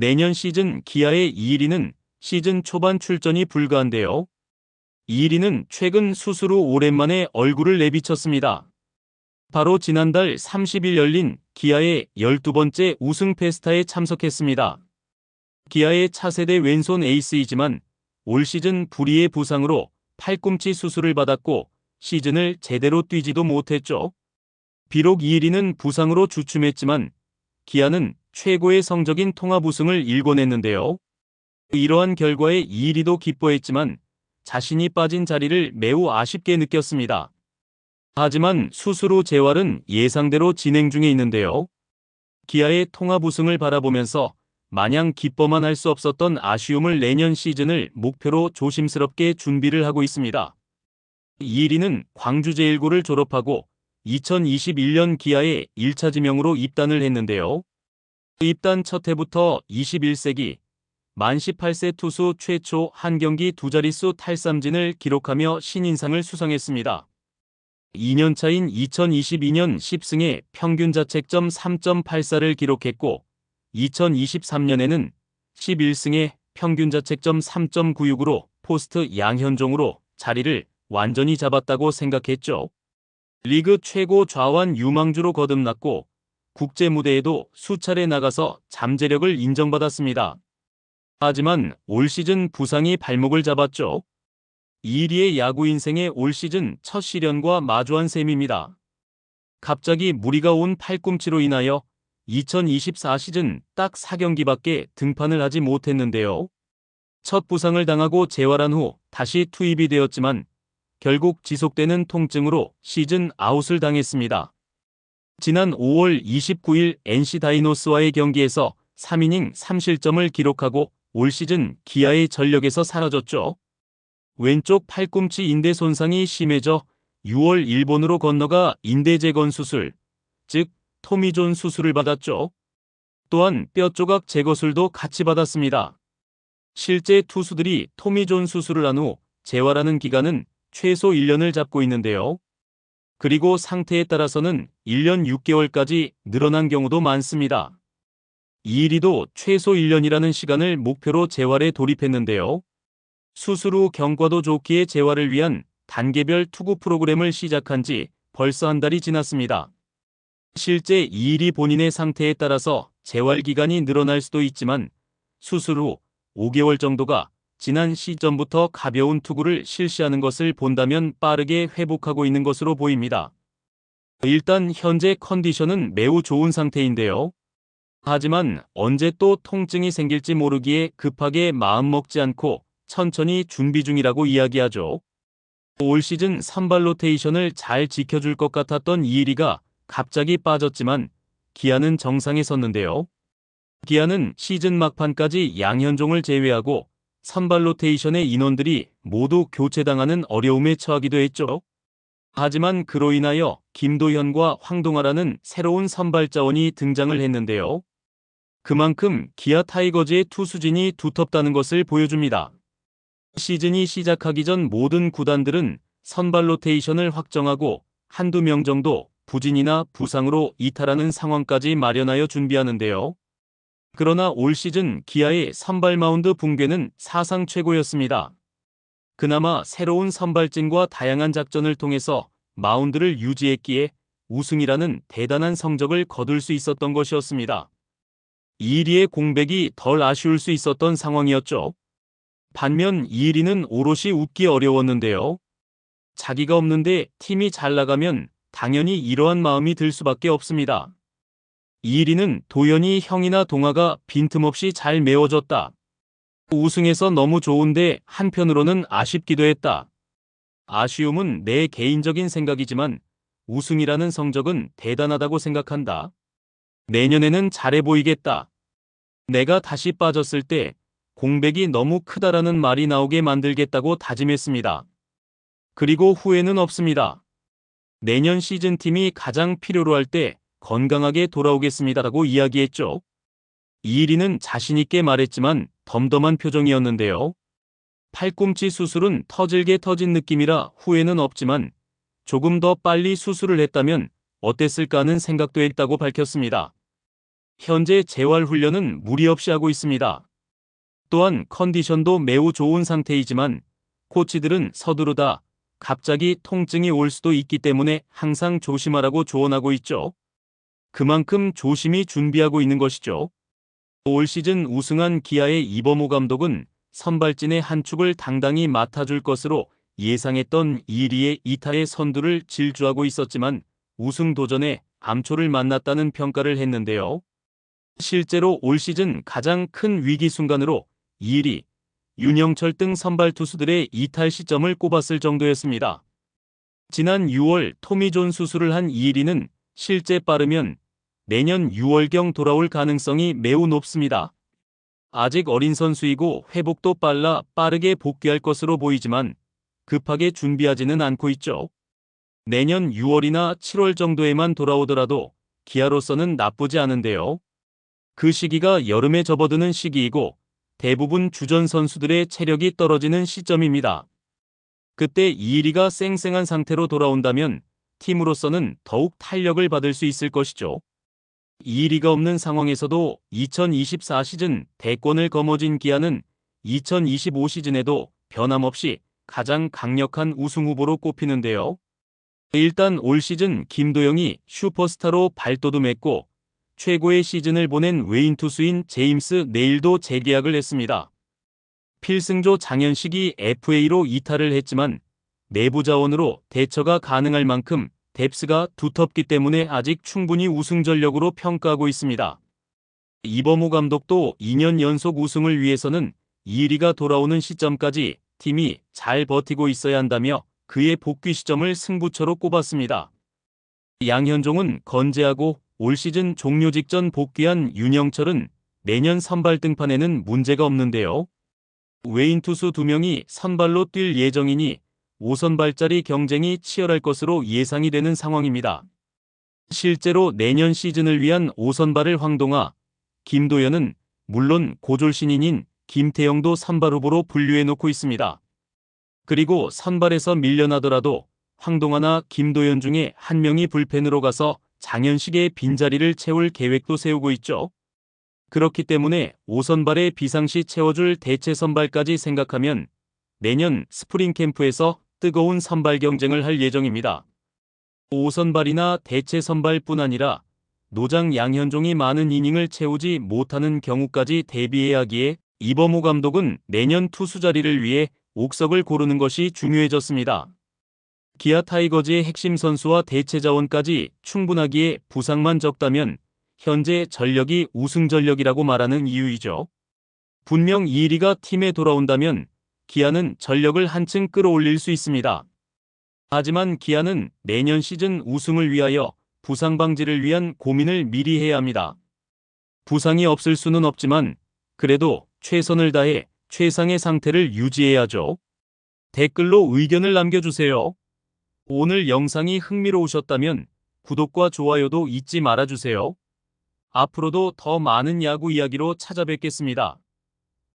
내년 시즌 기아의 이일이는 시즌 초반 출전이 불가한데요. 이일이는 최근 수술 후 오랜만에 얼굴을 내비쳤습니다. 바로 지난달 30일 열린 기아의 12번째 우승 페스타에 참석했습니다. 기아의 차세대 왼손 에이스이지만 올 시즌 불의의 부상으로 팔꿈치 수술을 받았고 시즌을 제대로 뛰지도 못했죠. 비록 이일이는 부상으로 주춤했지만 기아는 최고의 성적인 통합 우승을 일궈냈는데요. 이러한 결과에 이일이도 기뻐했지만 자신이 빠진 자리를 매우 아쉽게 느꼈습니다. 하지만 후 재활은 예상대로 진행 중에 있는데요. 기아의 통합 우승을 바라보면서 마냥 기뻐만 할 수 없었던 아쉬움을 내년 시즌을 목표로 조심스럽게 준비를 하고 있습니다. 이일이는 광주제일고를 졸업하고 2021년 기아에 1차 지명으로 입단을 했는데요. 입단 첫 해부터 21세기 만 18세 투수 최초 한 경기 두 자릿수 탈삼진을 기록하며 신인상을 수상했습니다. 2년 차인 2022년 10승에 평균 자책점 3.84를 기록했고 2023년에는 11승에 평균 자책점 3.96으로 포스트 양현종으로 자리를 완전히 잡았다고 생각했죠. 리그 최고 좌완 유망주로 거듭났고 국제 무대에도 수차례 나가서 잠재력을 인정받았습니다. 하지만 올 시즌 부상이 발목을 잡았죠. 이리의 야구 인생의 올 시즌 첫 시련과 마주한 셈입니다. 갑자기 무리가 온 팔꿈치로 인하여 2024 시즌 딱 4경기밖에 등판을 하지 못했는데요. 첫 부상을 당하고 재활한 후 다시 투입이 되었지만 결국 지속되는 통증으로 시즌 아웃을 당했습니다. 지난 5월 29일 NC 다이노스와의 경기에서 3이닝 3실점을 기록하고 올 시즌 기아의 전력에서 사라졌죠. 왼쪽 팔꿈치 인대 손상이 심해져 6월 일본으로 건너가 인대 재건 수술, 즉 토미존 수술을 받았죠. 또한 뼈 조각 제거술도 같이 받았습니다. 실제 투수들이 토미존 수술을 한 후 재활하는 기간은 최소 1년을 잡고 있는데요. 그리고 상태에 따라서는 1년 6개월까지 늘어난 경우도 많습니다. 이일이도 최소 1년이라는 시간을 목표로 재활에 돌입했는데요. 수술 후 경과도 좋기에 재활을 위한 단계별 투구 프로그램을 시작한 지 벌써 한 달이 지났습니다. 실제 이일이 본인의 상태에 따라서 재활 기간이 늘어날 수도 있지만 수술 후 5개월 정도가 지난 시점부터 가벼운 투구를 실시하는 것을 본다면 빠르게 회복하고 있는 것으로 보입니다. 일단 현재 컨디션은 매우 좋은 상태인데요. 하지만 언제 또 통증이 생길지 모르기에 급하게 마음 먹지 않고 천천히 준비 중이라고 이야기하죠. 올 시즌 선발 로테이션을 잘 지켜줄 것 같았던 이일이가 갑자기 빠졌지만 기아는 정상에 섰는데요. 기아는 시즌 막판까지 양현종을 제외하고 선발 로테이션의 인원들이 모두 교체당하는 어려움에 처하기도 했죠. 하지만 그로 인하여 김도현과 황동아라는 새로운 선발 자원이 등장을 했는데요. 그만큼 기아 타이거즈의 투수진이 두텁다는 것을 보여줍니다. 시즌이 시작하기 전 모든 구단들은 선발 로테이션을 확정하고 한두 명 정도 부진이나 부상으로 이탈하는 상황까지 마련하여 준비하는데요. 그러나 올 시즌 기아의 선발 마운드 붕괴는 사상 최고였습니다. 그나마 새로운 선발진과 다양한 작전을 통해서 마운드를 유지했기에 우승이라는 대단한 성적을 거둘 수 있었던 것이었습니다. 이일이의 공백이 덜 아쉬울 수 있었던 상황이었죠. 반면 이일이는 오롯이 웃기 어려웠는데요. 자기가 없는데 팀이 잘 나가면 당연히 이러한 마음이 들 수밖에 없습니다. 이일이는 도연이 형이나 동아가 빈틈없이 잘 메워줬다. 우승해서 너무 좋은데 한편으로는 아쉽기도 했다. 아쉬움은 내 개인적인 생각이지만 우승이라는 성적은 대단하다고 생각한다. 내년에는 잘해 보이겠다. 내가 다시 빠졌을 때 공백이 너무 크다라는 말이 나오게 만들겠다고 다짐했습니다. 그리고 후회는 없습니다. 내년 시즌 팀이 가장 필요로 할 때 건강하게 돌아오겠습니다라고 이야기했죠. 이일이는 자신있게 말했지만 덤덤한 표정이었는데요. 팔꿈치 수술은 터질게 터진 느낌이라 후회는 없지만 조금 더 빨리 수술을 했다면 어땠을까 하는 생각도 했다고 밝혔습니다. 현재 재활 훈련은 무리 없이 하고 있습니다. 또한 컨디션도 매우 좋은 상태이지만 코치들은 서두르다 갑자기 통증이 올 수도 있기 때문에 항상 조심하라고 조언하고 있죠. 그만큼 조심히 준비하고 있는 것이죠. 올 시즌 우승한 기아의 이범호 감독은 선발진의 한 축을 당당히 맡아줄 것으로 예상했던 1위의 이타의 선두를 질주하고 있었지만 우승 도전에 암초를 만났다는 평가를 했는데요. 실제로 올 시즌 가장 큰 위기 순간으로 1위, 윤영철 등 선발 투수들의 이탈 시점을 꼽았을 정도였습니다. 지난 6월 토미존 수술을 한 이일이는 실제 빠르면 내년 6월경 돌아올 가능성이 매우 높습니다. 아직 어린 선수이고 회복도 빨라 빠르게 복귀할 것으로 보이지만 급하게 준비하지는 않고 있죠. 내년 6월이나 7월 정도에만 돌아오더라도 기아로서는 나쁘지 않은데요. 그 시기가 여름에 접어드는 시기이고 대부분 주전 선수들의 체력이 떨어지는 시점입니다. 그때 이일이가 쌩쌩한 상태로 돌아온다면 팀으로서는 더욱 탄력을 받을 수 있을 것이죠. 이일이가 없는 상황에서도 2024 시즌 대권을 거머쥔 기아는 2025 시즌에도 변함없이 가장 강력한 우승 후보로 꼽히는데요. 일단 올 시즌 김도영이 슈퍼스타로 발돋움했고 최고의 시즌을 보낸 외인 투수인 제임스 네일도 재계약을 했습니다. 필승조 장현식이 FA로 이탈을 했지만 내부 자원으로 대처가 가능할 만큼 뎁스가 두텁기 때문에 아직 충분히 우승 전력으로 평가하고 있습니다. 이범호 감독도 2년 연속 우승을 위해서는 2위가 돌아오는 시점까지 팀이 잘 버티고 있어야 한다며 그의 복귀 시점을 승부처로 꼽았습니다. 양현종은 건재하고 올 시즌 종료 직전 복귀한 윤영철은 내년 선발 등판에는 문제가 없는데요. 외인 투수 2명이 선발로 뛸 예정이니 5선발짜리 경쟁이 치열할 것으로 예상이 되는 상황입니다. 실제로 내년 시즌을 위한 5선발을 황동아, 김도현은 물론 고졸 신인인 김태영도 선발 후보로 분류해 놓고 있습니다. 그리고 선발에서 밀려나더라도 황동아나 김도현 중에 한 명이 불펜으로 가서 장현식의 빈자리를 채울 계획도 세우고 있죠. 그렇기 때문에 5선발의 비상시 채워줄 대체 선발까지 생각하면 내년 스프링 캠프에서 뜨거운 선발 경쟁을 할 예정입니다. 5선발이나 대체 선발뿐 아니라 노장 양현종이 많은 이닝을 채우지 못하는 경우까지 대비해야 하기에 이범호 감독은 내년 투수 자리를 위해 옥석을 고르는 것이 중요해졌습니다. 기아 타이거즈의 핵심 선수와 대체 자원까지 충분하기에 부상만 적다면 현재 전력이 우승 전력이라고 말하는 이유이죠. 분명 이리가 팀에 돌아온다면 기아는 전력을 한층 끌어올릴 수 있습니다. 하지만 기아는 내년 시즌 우승을 위하여 부상 방지를 위한 고민을 미리 해야 합니다. 부상이 없을 수는 없지만 그래도 최선을 다해 최상의 상태를 유지해야죠. 댓글로 의견을 남겨주세요. 오늘 영상이 흥미로우셨다면 구독과 좋아요도 잊지 말아주세요. 앞으로도 더 많은 야구 이야기로 찾아뵙겠습니다.